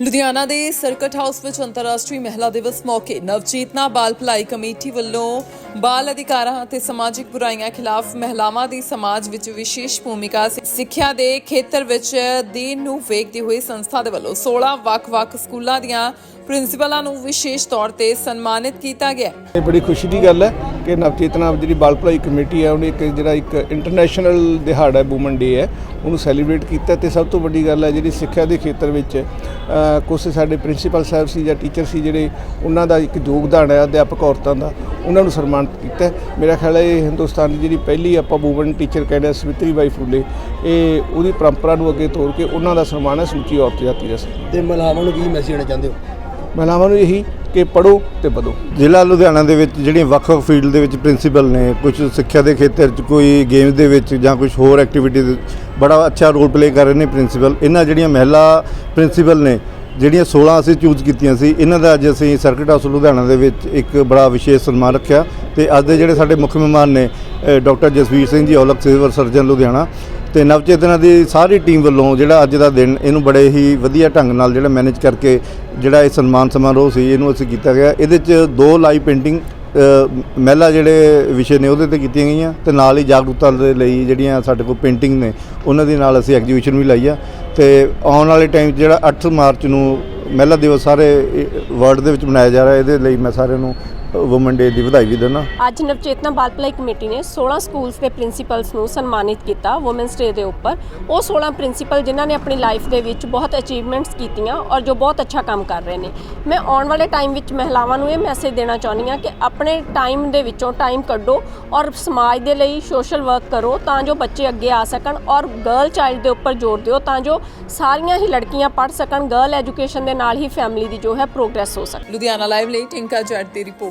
ਲੁਧਿਆਣਾ ਦੇ circuit house ਵਿੱਚ ਅੰਤਰਰਾਸ਼ਟਰੀ ਮਹਿਲਾ ਦਿਵਸ ਮੌਕੇ ਨਵਚੇਤਨਾ ਬਾਲ ਭਲਾਈ ਕਮੇਟੀ ਵੱਲੋਂ ਬਾਲ ਅਧਿਕਾਰਾਂ ਅਤੇ ਸਮਾਜਿਕ ਬੁਰਾਈਆਂ ਖਿਲਾਫ ਮਹਿਲਾਵਾਂ ਦੀ ਸਮਾਜ ਵਿੱਚ ਵਿਸ਼ੇਸ਼ ਭੂਮਿਕਾ ਸਿੱਖਿਆ ਦੇ ਖੇਤਰ ਵਿੱਚ ਦੇਣ ਨੂੰ ਵੇਖਦੇ ਹੋਏ ਸੰਸਥਾ ਦੇ ਵੱਲੋਂ 16 ਵੱਖ-ਵੱਖ ਸਕੂਲਾਂ ਦੀਆਂ ਪ੍ਰਿੰਸੀਪਲਾਂ ਨੂੰ ਵਿਸ਼ੇਸ਼ ਤੌਰ ਤੇ ਸਨਮਾਨਿਤ ਕੀਤਾ ਗਿਆ ਇਹ ਬੜੀ ਖੁਸ਼ੀ ਦੀ ਗੱਲ ਹੈ ਕਿ ਨਵਚੇਤਨਾ ਜਿਹੜੀ ਬਾਲ ਭਲਾਈ ਕਮੇਟੀ ਹੈ, ਉਹਨੇ ਇੱਕ ਜਿਹੜਾ ਇੱਕ ਇੰਟਰਨੈਸ਼ਨਲ ਦਿਹਾੜਾ ਹੈ ਵੂਮਨ ਡੇ ਹੈ ਉਹਨੂੰ ਸੈਲੀਬ੍ਰੇਟ ਕੀਤਾ ਤੇ ਸਭ ਤੋਂ ਵੱਡੀ ਗੱਲ ਹੈ ਜਿਹੜੀ ਸਿੱਖਿਆ ਦੇ ਖੇਤਰ ਵਿੱਚ ਕੁਝ ਸਾਡੇ ਪ੍ਰਿੰਸੀਪਲ ਸਾਹਿਬ ਸੀ ਜਾਂ ਟੀਚਰ ਸੀ ਜਿਹੜੇ ਉਹਨਾਂ ਦਾ ਇੱਕ ਯੋਗਦਾਨ ਹੈ ਅਧਿਆਪਕ ਔਰਤਾਂ ਦਾ ਉਹਨਾਂ ਨੂੰ ਸਨਮਾਨਿਤ ਕੀਤਾ। ਮੇਰਾ ਖਿਆਲ ਹੈ ਇਹ ਹਿੰਦੁਸਤਾਨ ਦੀ ਜਿਹੜੀ ਪਹਿਲੀ ਆਪਾਂ ਵੂਮਨ ਟੀਚਰ ਕਹਿੰਦੇ ਹਾਂ ਸਵਿਤਰੀ ਬਾਈ ਫੂਲੇ ਇਹ ਉਹਦੀ ਪਰੰਪਰਾ ਨੂੰ ਅੱਗੇ ਤੋਰ ਕੇ ਉਹਨਾਂ ਦਾ ਸਨਮਾਨ ਹੈ ਸਮੁੱਚੀ ਔਰਤ ਜਾਤੀ ਦਾ ਤੇ ਮਹਿਲਾਵਾਂ ਨੂੰ ਕੀ ਮੈਸੇਜ ਦੇਣਾ ਚਾਹੁੰਦੇ ਹੋ ਮਹਿਲਾਵਾਂ ਨੂੰ ਇਹੀ ਕਿ ਪੜੋ ਤੇ ਵਧੋ। ਜ਼ਿਲ੍ਹਾ ਲੁਧਿਆਣਾ ਦੇ ਵਿੱਚ ਜਿਹੜੀਆਂ ਵੱਖ-ਵੱਖ ਫੀਲਡ ਦੇ ਵਿੱਚ ਪ੍ਰਿੰਸੀਪਲ ਨੇ ਕੁਝ ਸਿੱਖਿਆ ਦੇ ਖੇਤਰ 'ਚ, ਕੋਈ ਗੇਮਸ ਦੇ ਵਿੱਚ ਜਾਂ ਕੁਝ ਹੋਰ ਐਕਟੀਵਿਟੀ ਦੇ ਬੜਾ ਅੱਛਾ ਰੋਲ ਪਲੇ ਕਰ ਰਹੇ ਨੇ ਪ੍ਰਿੰਸੀਪਲ। ਇਹਨਾਂ ਜਿਹੜੀਆਂ ਮਹਿਲਾ ਪ੍ਰਿੰਸੀਪਲ ਨੇ, ਜਿਹੜੀਆਂ 16 ਅਸੀਂ ਚੂਜ਼ ਕੀਤੀਆਂ ਸੀ, ਇਹਨਾਂ ਦਾ ਅੱਜ ਅਸੀਂ ਸਰਕਟ ਹਾਊਸ ਲੁਧਿਆਣਾ ਦੇ ਵਿੱਚ ਇੱਕ ਬੜਾ ਵਿਸ਼ੇਸ਼ ਸਨਮਾਨ ਰੱਖਿਆ ਤੇ ਅੱਜ ਦੇ ਜਿਹੜੇ ਸਾਡੇ ਮੁੱਖ ਮਹਿਮਾਨ ਨੇ doctor Jasvir Singh ji, Aulakh civil surgeon Ludhiana ਤੇ ਨਵਚੇਤਨਾ ਦੀ ਸਾਰੀ ਟੀਮ ਵੱਲੋਂ ਜਿਹੜਾ ਅੱਜ ਦਾ ਦਿਨ, ਇਹਨੂੰ ਬੜੇ ਹੀ ਵਧੀਆ ਢੰਗ ਨਾਲ ਜਿਹੜਾ ਮੈਨੇਜ ਕਰਕੇ ਜਿਹੜਾ ਇਹ ਸਨਮਾਨ ਸਮਾਰੋਹ ਸੀ, ਇਹਨੂੰ ਅਸੀਂ ਕੀਤਾ ਗਿਆ। ਇਹਦੇ 'ਚ ਦੋ ਲਾਈਵ ਪੇਂਟਿੰਗ ਮਹਿਲਾ ਜਿਹੜੇ ਵਿਸ਼ੇ ਨੇ ਉਹਦੇ ਤੇ ਕੀਤੀਆਂ ਗਈਆਂ ਤੇ ਨਾਲ ਹੀ ਜਾਗਰੂਕਤਾ ਦੇ ਲਈ ਜਿਹੜੀਆਂ ਸਾਡੇ ਕੋਲ ਪੇਂਟਿੰਗ ਨੇ, ਉਹਨਾਂ ਦੇ ਨਾਲ ਅਸੀਂ ਐਗਜੀਬਿਸ਼ਨ ਵੀ ਲਾਈ ਆ। ਤੇ ਆਉਣ ਵਾਲੇ ਟਾਈਮ 'ਚ ਜਿਹੜਾ 8 ਮਾਰਚ ਨੂੰ ਮਹਿਲਾ ਦਿਵਸ ਸਾਰੇ ਵਰਲਡ ਦੇ ਵਿੱਚ ਮਨਾਇਆ ਜਾ ਰਿਹਾ, ਇਹਦੇ ਲਈ ਮੈਂ ਸਾਰਿਆਂ ਨੂੰ ਵੂਮਨ ਡੇ ਦੀ ਵਧਾਈ ਵੀ ਦਿੰਦਾ ਅੱਜ ਨਵਚੇਤਨਾ ਬਾਲ ਭਲਾਈ ਕਮੇਟੀ ਨੇ 16 ਸਕੂਲਸ ਦੇ ਪ੍ਰਿੰਸੀਪਲਸ ਨੂੰ ਸਨਮਾਨਿਤ ਕੀਤਾ ਔਮਨਸ ਡੇ ਦੇ ਉੱਪਰ। ਉਹ 16 ਪ੍ਰਿੰਸੀਪਲ ਜਿਨ੍ਹਾਂ ਨੇ ਆਪਣੀ ਲਾਈਫ ਦੇ ਵਿੱਚ ਬਹੁਤ ਅਚੀਵਮੈਂਟਸ ਕੀਤੀਆਂ ਔਰ ਜੋ ਬਹੁਤ ਅੱਛਾ ਕੰਮ ਕਰ ਰਹੇ ਨੇ। ਮੈਂ ਆਉਣ ਵਾਲੇ ਟਾਈਮ ਵਿੱਚ ਮਹਿਲਾਵਾਂ ਨੂੰ ਇਹ ਮੈਸੇਜ ਦੇਣਾ ਚਾਹੁੰਦੀ ਹਾਂ ਕਿ ਆਪਣੇ ਟਾਈਮ ਦੇ ਵਿੱਚੋਂ ਟਾਈਮ ਕੱਢੋ ਔਰ ਸਮਾਜ ਦੇ ਲਈ ਸੋਸ਼ਲ ਵਰਕ ਕਰੋ ਤਾਂ ਜੋ ਬੱਚੇ ਅੱਗੇ ਆ ਸਕਣ ਔਰ ਗਰਲ ਚਾਈਲਡ ਦੇ ਉੱਪਰ ਜ਼ੋਰ ਦਿਓ ਤਾਂ ਜੋ ਸਾਰੀਆਂ ਹੀ ਲੜਕੀਆਂ ਪੜ੍ਹ ਸਕਣ। ਗਰਲ ਐਜੂਕੇਸ਼ਨ ਦੇ ਨਾਲ ਹੀ ਫੈਮਿਲੀ ਦੀ ਜੋ ਹੈ ਪ੍ਰੋਗਰੈਸ ਹੋ ਸਕੇ ਲੁਧਿਆਣਾ ਲਾਈਵ ਲਈ ਟਿੰਕਾ ਜੱਟ ਦੀ ਰਿਪੋਰਟ।